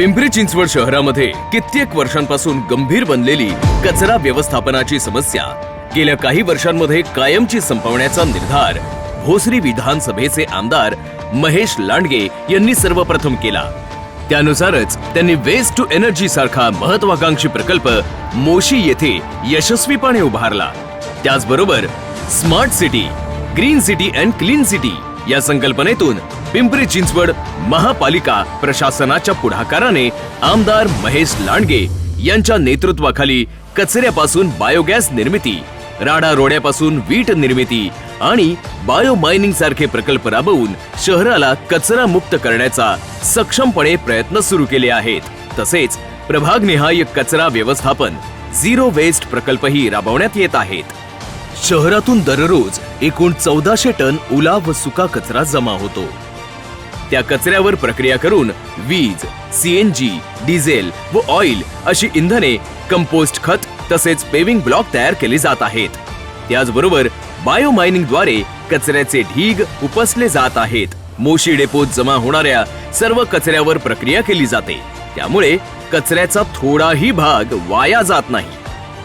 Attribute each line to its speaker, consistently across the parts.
Speaker 1: पिंपरी चिंचवड शहरामध्ये कित्येक वर्षांपासून गंभीर बनलेली कचरा व्यवस्थापनाची समस्या गेल्या काही वर्षांमध्ये कायमची संपवण्याचा निर्धार भोसरी विधानसभेचे आमदार महेश लांडगे यांनी सर्वप्रथम केला. त्यानुसारच त्यांनी वेस्ट टू एनर्जी सारखा महत्वाकांक्षी प्रकल्प मोशी येथे यशस्वीपणे उभारला. त्याचबरोबर smart city green city and clean city या संकल्पनेतून पिंपरी चिंचवड महापालिका प्रशासनाच्या पुढाकाराने आमदार महेश लांडगे यांच्या नेतृत्वाखाली कचऱ्यापासून बायोगॅस निर्मिती राडा रोड्यापासून वीट निर्मिती आणि बायो मायनिंग सारखे प्रकल्प राबवून शहराला कचरा मुक्त करण्याचा सक्षमपणे प्रयत्न सुरू केले आहेत. तसेच प्रभागनिहाय कचरा व्यवस्थापन झिरो वेस्ट प्रकल्पही राबवण्यात येत आहेत. शहरातून दररोज एकूण चौदाशे टन ओला व सुका कचरा जमा होतो. त्या कचऱ्यावर प्रक्रिया करून वीज सीएनजी डिझेल व ऑइल अशी इंधने कंपोस्ट खत तसेच पेविंग ब्लॉक तयार केले जात आहेत. त्याचबरोबर बायो मायनिंगद्वारे कचऱ्याचे ढीग उपसले जात आहेत. मोशी डेपोत जमा होणाऱ्या सर्व कचऱ्यावर प्रक्रिया केली जाते. त्यामुळे कचऱ्याचा थोडाही भाग वाया जात नाही.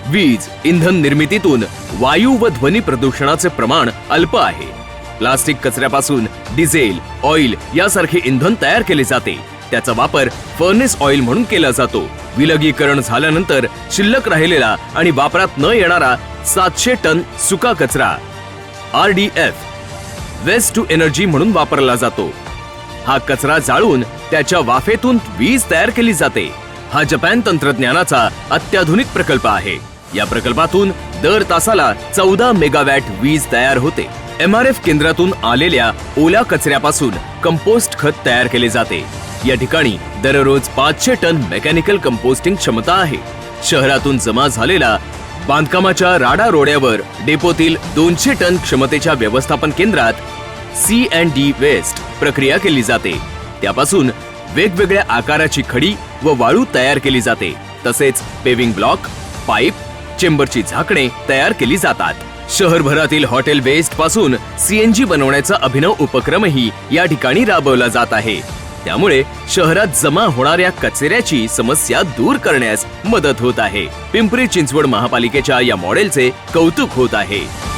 Speaker 1: वीज इंधन निर्मितीतून वायू व ध्वनी प्रदूषणाचे प्रमाण अल्प आहे. प्लास्टिक कचऱ्यापासून डिझेल ऑइल यासारखे इंधन तयार केले जाते. त्याचा वापर फर्नेस ऑइल म्हणून केला जातो. विलगीकरण झाल्यानंतर शिल्लक राहिलेला आणि वापरात न येणारा सातशे टन सुका कचरा. R D F waste to energy म्हणून वापरला जातो. हा कचरा जाळून त्याच्या वाफेतून वीज तयार केली जाते. हा जपान तंत्रज्ञानाचा अत्याधुनिक प्रकल्प आहे. या प्रकल्पातून दर तासाला चौदा मेगावॅट वीज तयार होते. एम आर एफ केंद्रातून आलेल्या ओल्या कचऱ्यापासून कंपोस्ट खत तयार केले जाते. या ठिकाणी दररोज पाचशे टन मेकॅनिकल कंपोस्टिंग क्षमता आहे. शहरातून जमा झालेला बांधकामाच्या राडा रोड्यावर डेपोतील दोनशे टन क्षमतेच्या व्यवस्थापन केंद्रात सी अँड डी वेस्ट प्रक्रिया केली जाते. त्यापासून वेगवेगळ्या आकाराची खडी व वाळू तयार केली जाते. तसेच पेविंग ब्लॉक पाईप चेंबरची झाकणे तयार केली जातात. शहरभरातील हॉटेल वेस्टपासून सीएनजी बनवण्याचा अभिनव उपक्रमही या ठिकाणी राबवला जात आहे. त्यामुळे शहरात जमा होणाऱ्या कचऱ्याची समस्या दूर करण्यास मदत होत आहे. पिंपरी चिंचवड महापालिकेच्या या मॉडेलचे कौतुक होत आहे.